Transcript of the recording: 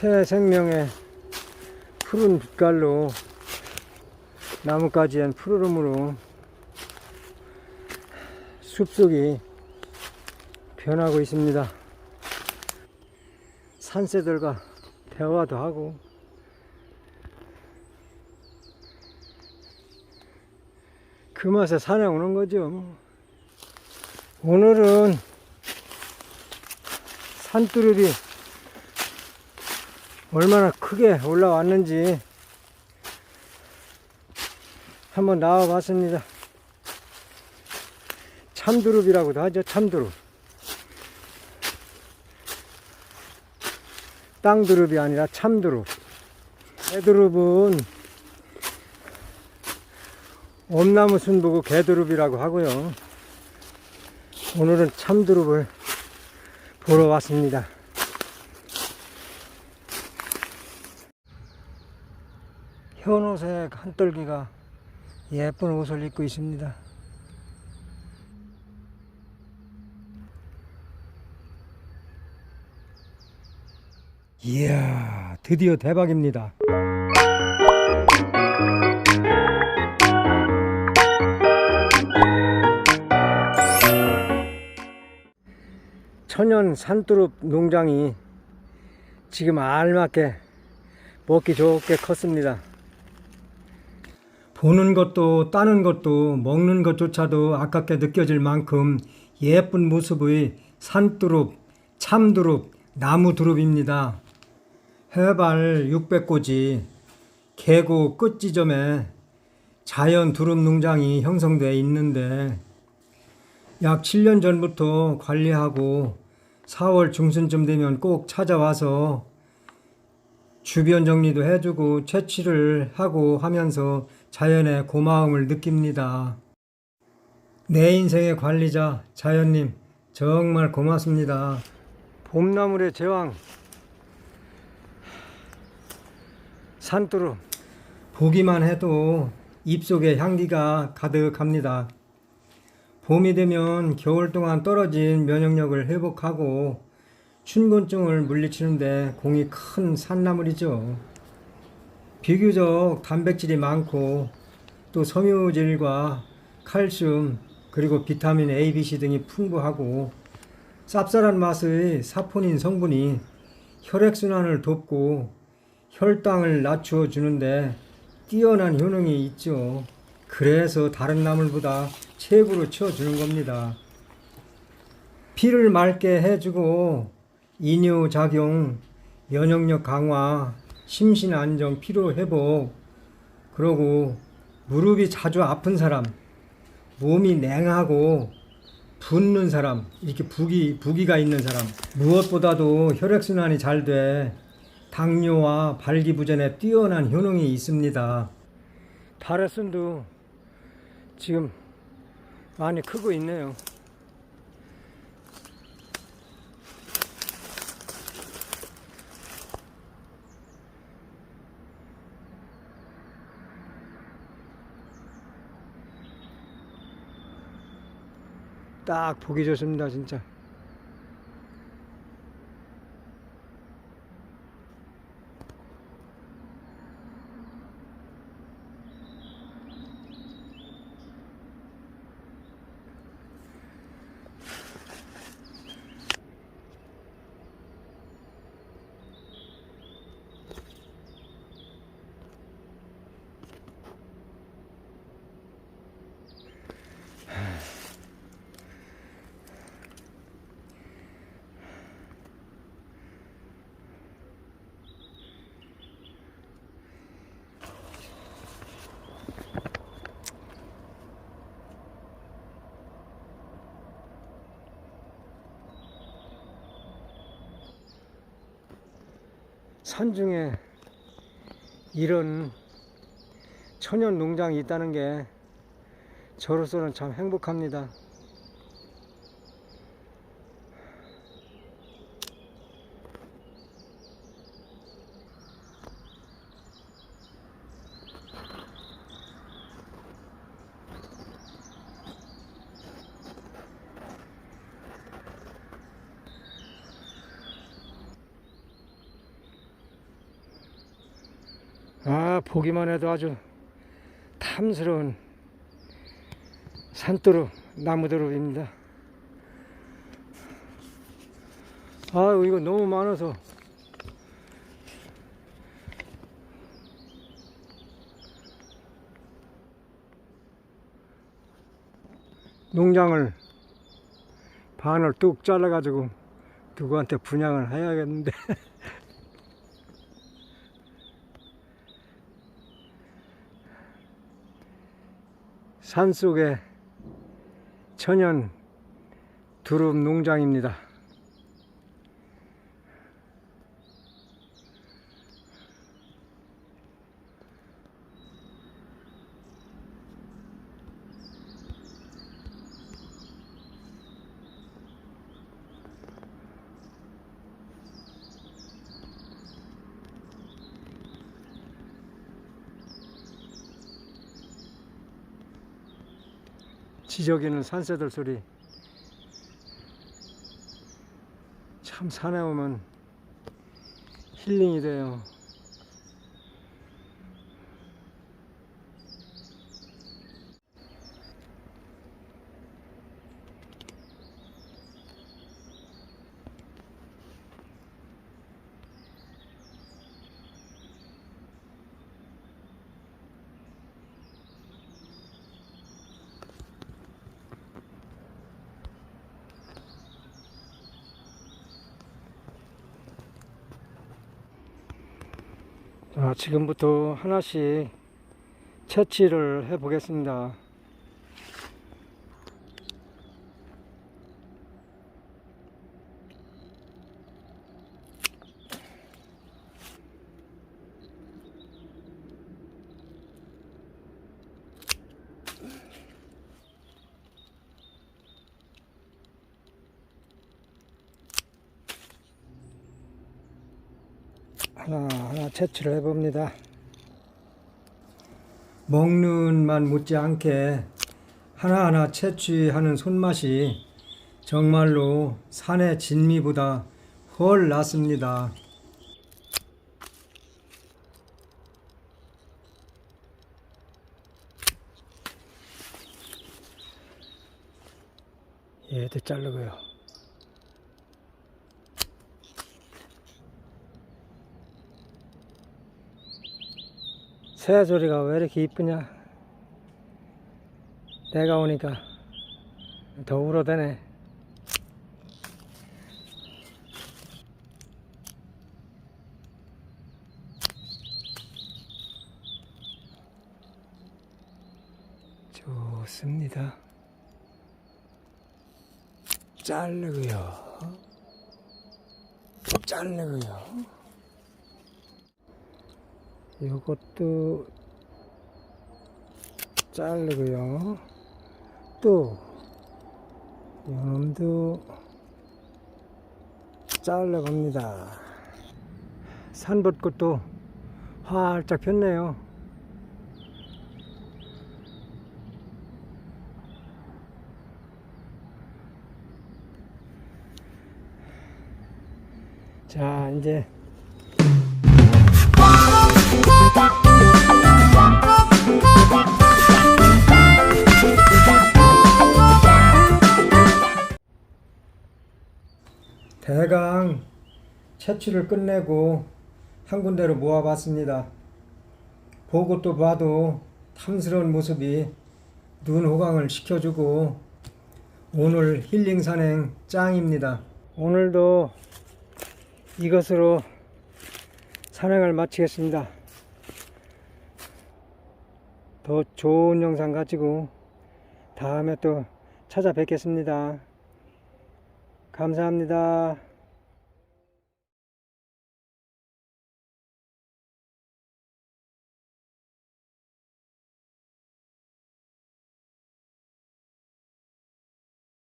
새 생명의 푸른 빛깔로 나뭇가지엔 푸르름으로 숲속이 변하고 있습니다. 산새들과 대화도 하고 그 맛에 산에 오는 거죠. 오늘은 산뚜루비 얼마나 크게 올라왔는지 한번 나와 봤습니다. 참두릅이라고도 하죠. 참두릅. 땅두릅이 아니라 참두릅. 개두릅은 엄나무 순보고 개두릅이라고 하고요. 오늘은 참두릅을 보러 왔습니다. 현옷의 한떨기가 예쁜 옷을 입고 있습니다. 이야, 드디어 대박입니다. 천연 산두릅 농장이 지금 알맞게 먹기 좋게 컸습니다. 보는 것도 따는 것도 먹는 것조차도 아깝게 느껴질 만큼 예쁜 모습의 산두릅, 참두릅, 나무두릅입니다. 해발 600고지 계곡 끝 지점에 자연 두릅 농장이 형성되어 있는데 약 7년 전부터 관리하고 4월 중순쯤 되면 꼭 찾아와서 주변 정리도 해주고 채취를 하고 하면서 자연의 고마움을 느낍니다. 내 인생의 관리자 자연님 정말 고맙습니다. 봄나물의 제왕 산두릅 보기만 해도 입속에 향기가 가득합니다. 봄이 되면 겨울 동안 떨어진 면역력을 회복하고 춘곤증을 물리치는데 공이 큰 산나물이죠. 비교적 단백질이 많고 또 섬유질과 칼슘 그리고 비타민 A, B, C 등이 풍부하고 쌉쌀한 맛의 사포닌 성분이 혈액순환을 돕고 혈당을 낮추어 주는데 뛰어난 효능이 있죠. 그래서 다른 나물보다 최고로 치워주는 겁니다. 피를 맑게 해주고 이뇨작용, 면역력 강화, 심신 안정, 피로 회복, 그러고 무릎이 자주 아픈 사람, 몸이 냉하고 붓는 사람, 이렇게 부기, 부기가 있는 사람, 무엇보다도 혈액순환이 잘 돼 당뇨와 발기부전에 뛰어난 효능이 있습니다. 파레순도 지금 많이 크고 있네요. 딱 보기 좋습니다, 진짜. 산중에 이런 천연 농장이 있다는 게 저로서는 참 행복합니다. 아, 보기만 해도 아주 탐스러운 산도로 나무도로입니다. 아유, 이거 너무 많아서 농장을 반을 뚝 잘라 가지고 누구한테 분양을 해야겠는데 산속의 천연 두릅 농장입니다. 지저귀는 산새들 소리. 참 산에 오면 힐링이 돼요 자, 지금부터 하나씩 채취를 해 보겠습니다. 하나하나 채취를 해봅니다. 먹는 만 못지않게 하나하나 채취하는 손맛이 정말로 산의 진미보다 훨 낫습니다. 얘도 자르고요. 새 소리가 왜 이렇게 이쁘냐? 내가 오니까 더 울어대네. 좋습니다. 자르고요. 자르고요. 요것도 자르고요. 또 요놈도 잘라갑니다. 산벚꽃도 활짝 폈네요. 자, 이제 대강 채취를 끝내고 한 군데로 모아봤습니다. 보고 또 봐도 탐스러운 모습이 눈 호강을 시켜주고 오늘 힐링 산행 짱입니다. 오늘도 이것으로 산행을 마치겠습니다. 더 좋은 영상 가지고 다음에 또 찾아뵙겠습니다. 감사합니다.